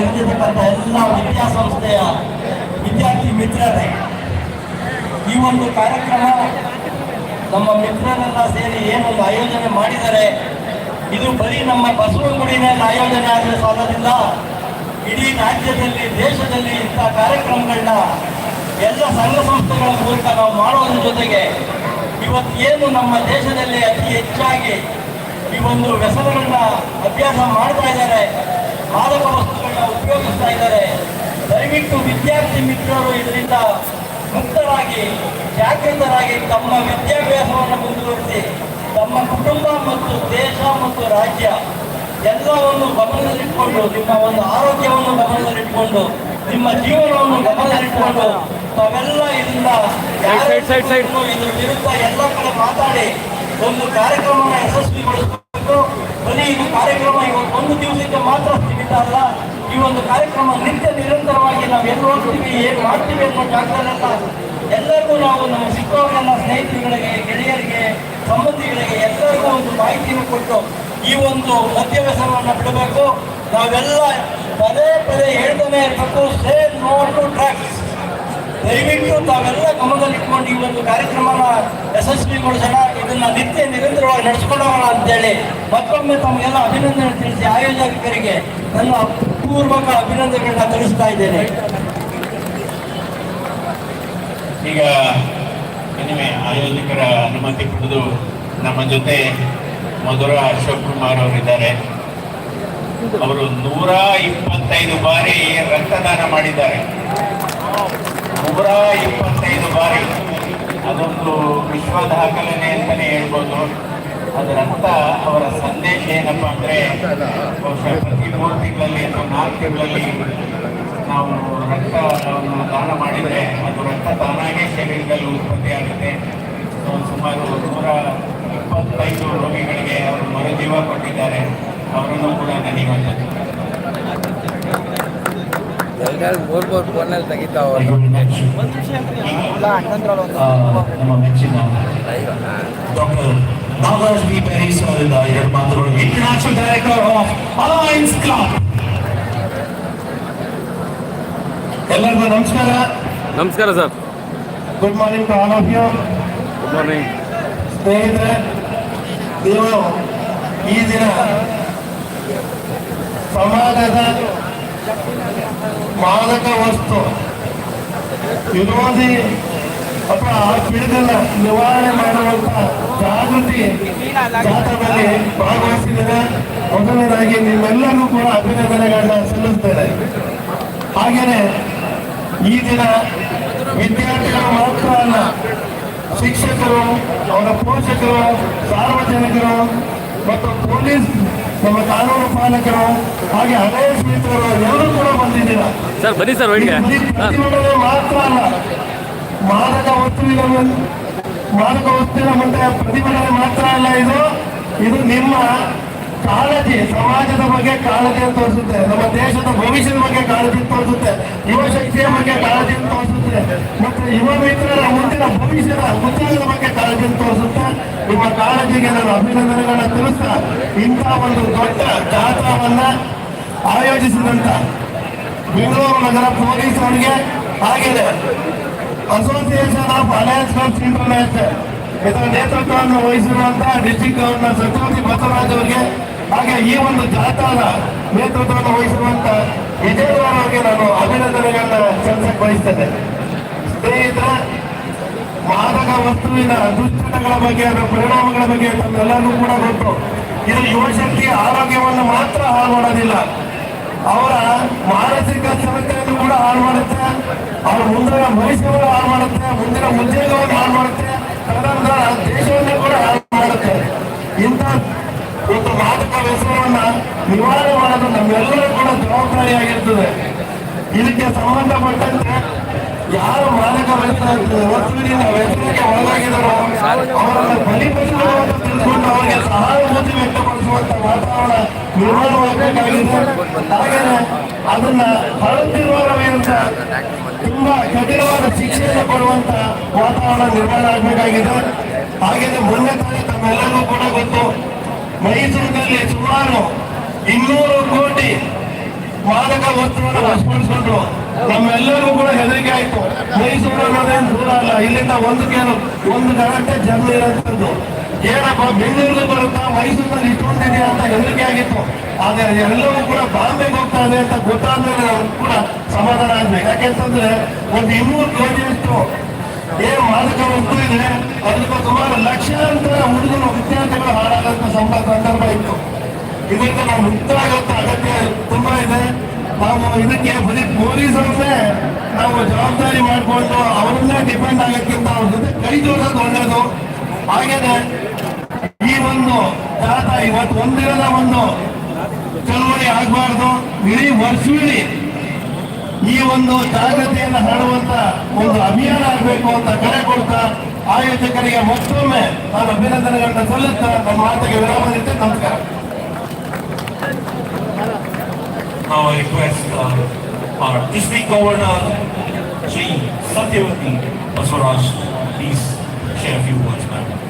ನೆರೆದಿರ್ತಕ್ಕಂಥ ಎಲ್ಲ ವಿದ್ಯಾಸಂಸ್ಥೆಯ ವಿದ್ಯಾರ್ಥಿ ಮಿತ್ರರೇ, ಈ ಒಂದು ಕಾರ್ಯಕ್ರಮ ನಮ್ಮ ಮಿತ್ರರೆಲ್ಲ ಸೇರಿ ಏನೊಂದು ಆಯೋಜನೆ ಮಾಡಿದ್ದಾರೆ ಇದು ಬರೀ ನಮ್ಮ ಬಸವನಗುಡಿನಲ್ಲಿ ಆಯೋಜನೆ ಆದರೆ ಸಾಲದಿಂದ ಇಡೀ ರಾಜ್ಯದಲ್ಲಿ, ದೇಶದಲ್ಲಿ ಇಂಥ ಕಾರ್ಯಕ್ರಮಗಳನ್ನ ಎಲ್ಲ ಸಂಘ ಸಂಸ್ಥೆಗಳ ಮೂಲಕ ನಾವು ಮಾಡೋದ್ರ ಜೊತೆಗೆ ಇವತ್ತು ಏನು ನಮ್ಮ ದೇಶದಲ್ಲಿ ಅತಿ ಹೆಚ್ಚಾಗಿ ಈ ಒಂದು ವ್ಯಸನಗಳನ್ನ ಅಭ್ಯಾಸ ಮಾಡ್ತಾ ಇದ್ದಾರೆ ಮಾದಕ ವಸ್ತುಗಳನ್ನ ಉಪಯೋಗಿಸ್ತಾ ಇದ್ದಾರೆ ದಯವಿಟ್ಟು ವಿದ್ಯಾರ್ಥಿ ಮಿತ್ರರು ಇದರಿಂದ ಮುಕ್ತರಾಗಿ ಜಾಗೃತರಾಗಿ ತಮ್ಮ ವಿದ್ಯಾಭ್ಯಾಸವನ್ನು ಮುಂದುವರಿಸಿ ತಮ್ಮ ಕುಟುಂಬ ಮತ್ತು ದೇಶ ಮತ್ತು ರಾಜ್ಯ ಎಲ್ಲವನ್ನು ಗಮನದಲ್ಲಿಟ್ಕೊಂಡು ನಿಮ್ಮ ಒಂದು ಆರೋಗ್ಯವನ್ನು ಗಮನದಲ್ಲಿಟ್ಕೊಂಡು ನಿಮ್ಮ ಜೀವನವನ್ನು ಗಮನದಲ್ಲಿಟ್ಕೊಂಡು ತಾವೆಲ್ಲ ಇದರಿಂದ. ಇದ್ರ ವಿರುದ್ಧ ಎಲ್ಲ ಕಡೆ ಮಾತಾಡಿ ಒಂದು ಕಾರ್ಯಕ್ರಮವನ್ನು ಯಶಸ್ವಿಗೊಳಿಸಬೇಕು ಬರೀ ಇದು ಕಾರ್ಯಕ್ರಮ ಇವತ್ತು ಒಂದು ದಿವಸಕ್ಕೆ ಮಾತ್ರ ಅಲ್ಲ, ಈ ಒಂದು ಕಾರ್ಯಕ್ರಮ ನಿತ್ಯ ನಿರಂತರವಾಗಿ ನಾವು ಎಲ್ಲಿ ಹೋಗ್ತೀವಿ, ಏನು ಮಾಡ್ತೀವಿ ಅನ್ನೋ ಜಾಗದಲ್ಲೆಲ್ಲ ಎಲ್ಲರಿಗೂ ನಾವು ನಮ್ಮ ಸಿಕ್ಕವರೆಲ್ಲ ಸ್ನೇಹಿತರುಗಳಿಗೆ, ಗೆಳೆಯರಿಗೆ, ಸಂಬಂಧಿಗಳಿಗೆ ಎಲ್ಲರಿಗೂ ಒಂದು ಮಾಹಿತಿಯನ್ನು ಕೊಟ್ಟು ಈ ಒಂದು ಮದ್ಯವ್ಯಸನವನ್ನು ಬಿಡಬೇಕು. ನಾವೆಲ್ಲ ಪದೇ ಪದೇ ಹೇಳ್ತಾನೆ ಇರಬೇಕು ಸೇ ನೋ ಟು ಡ್ರಗ್ಸ್ ದಯವಿಟ್ಟು ತಾವೆಲ್ಲ ಗಮನದಲ್ಲಿಟ್ಕೊಂಡು ಈ ಒಂದು ಕಾರ್ಯಕ್ರಮನ ಯಶಸ್ವಿಗೊಳಿಸೋಣ. ಇದನ್ನ ನಿತ್ಯ ನಿರಂತರವಾಗಿ ನಡೆಸ್ಕೊಳ್ಳೋಣ ಅಂತೇಳಿ ಮತ್ತೊಮ್ಮೆ ತಮಗೆಲ್ಲ ಅಭಿನಂದನೆ ತಿಳಿಸಿ ಆಯೋಜಕರಿಗೆ ನನ್ನ ಪೂರ್ವಕ ಅಭಿನಂದನೆಗಳನ್ನ ತಿಳಿಸ್ತಾ ಇದ್ದೇನೆ. ಈಗ ಇನಿಮೆ ಆಯೋಜಕರ ಅನುಮತಿ ಪಡೆದು ನಮ್ಮ ಜೊತೆ ಮಧುರ ಅಶೋಕ್ ಕುಮಾರ್ ಅವರಿದ್ದಾರೆ. ಅವರು ನೂರ ಇಪ್ಪತ್ತೈದು ಬಾರಿ ರಕ್ತದಾನ ಮಾಡಿದ್ದಾರೆ. ನೂರ ಇಪ್ಪತ್ತೈದು ಬಾರಿ. ಅದೊಂದು ವಿಶ್ವ ದಾಖಲನೆ ಅಂತಲೇ ಹೇಳ್ಬೋದು. ಅದರಂತ ಅವರ ಸಂದೇಶ ಏನಪ್ಪ ಅಂದರೆ ಬಹುಶಃ ಪ್ರತಿ ಮೂರು ತಿಂಗಳಲ್ಲಿ ಅಥವಾ ನಾಲ್ಕು ತಿಂಗಳಲ್ಲಿ ನಾವು ರಕ್ತವನ್ನು ದಾನ ಮಾಡಿದರೆ ಅದು ರಕ್ತ ತಾನಾಗೇ ಶರೀರದಲ್ಲಿ ಉತ್ಪತ್ತಿ ಆಗುತ್ತೆ. ಸೊ ಸುಮಾರು ನೂರ ಇಪ್ಪತ್ತೈದು ರೋಗಿಗಳಿಗೆ ಅವರು ಮರುಜೀವ ಕೊಟ್ಟಿದ್ದಾರೆ. ಅವರನ್ನು ಕೂಡ ನನಗೆ ಒಂದು ಎಲ್ಲರೂ ಮೂರ್ ಮೂರ್ ಫೋನಲ್ಲಿ ತೆಗಿತಾವ ನಮ್ಮ ಮೆಚ್ಚಿನ ಡಾಕ್ಟರ್ ನಾಗರಾಜ್ ಬಿ ಪ್ಯಾರಿಸ್ ಅವರಿಂದ ಎರಡು ಮಾತುಗಳು international director of Alliance club ಎಲ್ಲರಿಗೂ ನಮಸ್ಕಾರ ನಮಸ್ಕಾರ sir. Good morning to all of you good morning ಸ್ನೇಹಿತರೆ ನೀವು ಈ ದಿನ ಸಮಾಜದ ಮಾದಕ ವಸ್ತು ವಿರೋಧಿ ಅಥವಾ ಪಿಡಿತನ ನಿವಾರಣೆ ಮಾಡುವಂತ ಜಾಗೃತಿ ಜಾಥಾದಲ್ಲಿ ಭಾಗವಹಿಸಿದರೆ ಮೊದಲನೇದಾಗಿ ನಿಮ್ಮೆಲ್ಲರೂ ಕೂಡ ಅಭಿನಂದನೆಗಳನ್ನ ಸಲ್ಲಿಸ್ತೇನೆ. ಹಾಗೆಯೇ ಈ ದಿನ ವಿದ್ಯಾರ್ಥಿಗಳು ಮಾತ್ರ ಅಲ್ಲ ಶಿಕ್ಷಕರು ಅವರ ಪೋಷಕರು ಸಾರ್ವಜನಿಕರು ಮತ್ತು ಪೊಲೀಸ್ ನಮ್ಮ ಕಾನೂನು ಪಾಲಕರು ಹಾಗೆ ಹಳೆಯ ಸ್ನೇಹಿತರು ಎಲ್ಲರೂ ಕೂಡ ಬಂದಿದ್ದೀರಾ? ಸರ್ ಬನ್ನಿ ಸರ್ ಒಳಗೆ ಈ ಮಾತ್ರ ಅಲ್ಲ. ಮಾದಕ ವಸ್ತುವಿನ ಮಾದಕ ವಸ್ತುವಿನ ಮುಂದೆ ಪ್ರತಿಭಟನೆ ಮಾತ್ರ ಅಲ್ಲ ಇದು. ಇದು ನಿಮ್ಮ ಕಾಳಜಿ, ಸಮಾಜದ ಬಗ್ಗೆ ಕಾಳಜಿ ತೋರಿಸುತ್ತೆ. ನಮ್ಮ ದೇಶದ ಭವಿಷ್ಯದ ಬಗ್ಗೆ ಕಾಳಜಿ ತೋರಿಸುತ್ತೆ. ಯುವ ಶಕ್ತಿಯ ಬಗ್ಗೆ ಕಾಳಜಿ ತೋರಿಸುತ್ತೆ. ಮತ್ತು ಯುವ ಮಿತ್ರರ ಮುಂದಿನ ಭವಿಷ್ಯದ ಉದ್ಯೋಗದ ಬಗ್ಗೆ ಕಾಳಜಿ ತೋರಿಸುತ್ತೆ. ನಿಮ್ಮ ಕಾಳಜಿಗೆ ನಾನು ಅಭಿನಂದನೆಗಳನ್ನ ತಿಳಿಸ್ತಾ ಇಂಥ ಒಂದು ದೊಡ್ಡ ಜಾಥಾವನ್ನ ಆಯೋಜಿಸಿದಂತ ಬೆಂಗಳೂರು ನಗರ ಪೊಲೀಸ್ ಅವರಿಗೆ ಹಾಗೆಯೇ ಅಸೋಸಿಯೇಷನ್ ಆಫ್ ಅಲಯನ್ಸ್ ಇಂಟರ್ನ್ಯಾಷನಲ್ ಇದರ ನೇತೃತ್ವವನ್ನು ವಹಿಸಿರುವಂತಹ ಡಿಸ್ಟಿಕ್ ಗವರ್ನರ್ ಸತ್ಯವತಿ ಬಸವರಾಜ್ ಅವರಿಗೆ, ಹಾಗೆ ಈ ಒಂದು ಜಾಥಾದ ನೇತೃತ್ವವನ್ನು ವಹಿಸಿರುವಂತಹ ವಿಜಯವಾರ ನಾನು ಅಭಿನಂದನೆಗಳನ್ನ ಸಲ್ಲಿಸಕ್ಕೆ ಬಯಸ್ತೇನೆ. ಸ್ನೇಹಿತರೆ, ಮಾದಕ ವಸ್ತುವಿನ ದುಶ್ಚಟಗಳ ಬಗ್ಗೆ ಅದರ ಪರಿಣಾಮಗಳ ಬಗ್ಗೆ ತಮ್ಮೆಲ್ಲರಿಗೂ ಕೂಡ ಗೊತ್ತು. ಇದು ಯುವಶಕ್ತಿಯ ಆರೋಗ್ಯವನ್ನು ಮಾತ್ರ ಹಾಳು ಮಾಡೋದಿಲ್ಲ ಅವರ ಮಾನಸಿಕ ಸಮಸ್ಯೆಯನ್ನು ಕೂಡ ಹಾಳು ಮಾಡುತ್ತೆ ಅವ್ರ ಮುಂದಿನ ಮನುಷ್ಯವನ್ನು ಹಾಳು ಮಾಡುತ್ತೆ, ಮುಂದಿನ ಉದ್ಯೋಗವನ್ನು ಹಾಳು ಮಾಡುತ್ತೆ ತದನಂತರ ದೇಶವನ್ನು ಕೂಡ ಹಾಳು ಮಾಡುತ್ತೆ. ಇಂಥ ಒಂದು ಮಾದಕ ವ್ಯಸನವನ್ನ ನಿವಾರಣೆ ಮಾಡೋದು ನಮ್ಮೆಲ್ಲರೂ ಕೂಡ ಜವಾಬ್ದಾರಿಯಾಗಿರ್ತದೆ ಇದಕ್ಕೆ ಸಂಬಂಧಪಟ್ಟಂತೆ ಯಾರು ಮಾದಕ ವ್ಯಸನ ವಸ್ತುವಿನ ವ್ಯಸನಕ್ಕೆ ಒಳಗಾಗಿದ್ದಾರೋ, ಅವರನ್ನು ಬಲಿಪಡಿಸಲು ಅಂತ ತಿಳ್ಕೊಂಡು ಅವರಿಗೆ ಸಹಾನುಭೂತಿ ವ್ಯಕ್ತಪಡಿಸುವಂತ ವಾತಾವರಣ ನಿರ್ಮಾಣವಾಗಬೇಕಾಗಿದೆ. ಹಾಗೆಯೇ ಅದನ್ನ ವಿರುದ್ಧ ತುಂಬಾ ಕಠಿಣವಾದ ಶಿಕ್ಷೆಯನ್ನು ಕೊಡುವಂತ ವಾತಾವರಣ ನಿರ್ಮಾಣ ಆಗಬೇಕಾಗಿದೆ. ಹಾಗೆಯೇ ಮೊನ್ನೆ ತಾನೇ ತಮ್ಮೆಲ್ಲರಿಗೂ ಕೂಡ ಗೊತ್ತು, ಮೈಸೂರಿನಲ್ಲಿ ಸುಮಾರು ಇನ್ನೂರು ಕೋಟಿ ಮಾದಕ ವಸ್ತುವನ್ನು ವಶಪಡಿಸಿಕೊಂಡು ನಮ್ಮೆಲ್ಲರಿಗೂ ಕೂಡ ಹೆದರಿಕೆ ಆಯ್ತು. ಮೈಸೂರು ಅನ್ನೋದೇನು ದೂರ ಅಲ್ಲ, ಇಲ್ಲಿಂದ ಒಂದು ಕೇಳು ಒಂದು ಗಂಟೆ ಜನ ಇರೋಂಥದ್ದು. ಏನಪ್ಪ, ಬೆಂಗಳೂರಿಗೆ ಬರುತ್ತಾ? ಮೈಸೂರಿನಲ್ಲಿ ಇಟ್ಕೊಂಡಿದೆಯಾ ಅಂತ ಹೆದರಿಕೆ ಆಗಿತ್ತು. ಆದ್ರೆ ಎಲ್ಲವೂ ಕೂಡ ಬಾಂಬೆಗೆ ಹೋಗ್ತಾ ಇದೆ ಅಂತ ಗೊತ್ತಾದ್ಮೇಲೆ ನಾವು ಕೂಡ ಸಮಾಧಾನ ಆಗ್ಬೇಕು. ಯಾಕೆಂತಂದ್ರೆ ಒಂದು ಇನ್ನೂರು ಕೋಟಿಯಷ್ಟು ಏನ್ ಮಾದಕ ವಸ್ತು ಇದೆ. ಅದಕ್ಕೆ ಸುಮಾರು ಲಕ್ಷಾಂತರ ಹುಡುಗರು ವಿದ್ಯಾರ್ಥಿಗಳು ಹಾಳಾದಂತ ಸಂದರ್ಭ ಇತ್ತು. ಇದಕ್ಕೆ ನಾವು ಮುಕ್ತವಾಗುವಂತ ಅಗತ್ಯ ತುಂಬಾ ಇದೆ. ನಾವು ಇದಕ್ಕೆ ಬರೀ ಪೊಲೀಸರನ್ನೇ ನಾವು ಜವಾಬ್ದಾರಿ ಮಾಡಿಕೊಂಡು ಅವರನ್ನೇ ಡಿಪೆಂಡ್ ಆಗೋಕ್ಕಿಂತ ಅವ್ರ ಜೊತೆ ಕೈ ಜೋಡಿಸೋದು ಒಳ್ಳೇದು. ಹಾಗೇನೆ ಈ ಒಂದು ಜಾಥಾ ಇವತ್ತು ಒಂದಿರದ ಒಂದು ಚಳವಳಿ ಆಗಬಾರ್ದು. ಇಡೀ ವರ್ಷವಿಡೀ ಈ ಒಂದು ಜಾಗೃತಿಯನ್ನು ಹರಡುವಂತ ಒಂದು ಅಭಿಯಾನ ಆಗಬೇಕು ಅಂತ ಕರೆ ಕೊಡ್ತಾ ಆಯೋಜಕರಿಗೆ ಮತ್ತೊಮ್ಮೆ ನಾನು ಅಭಿನಂದನೆಗಳನ್ನ ಸಲ್ಲಿಸ್ತಾ ನಮ್ಮ ಮಾತಿಗೆ ವಿರಾಮ ನಮಸ್ಕಾರ. Now I request uh, our district governor, Sri Satyavati Baswaraj, please. Can't be watched by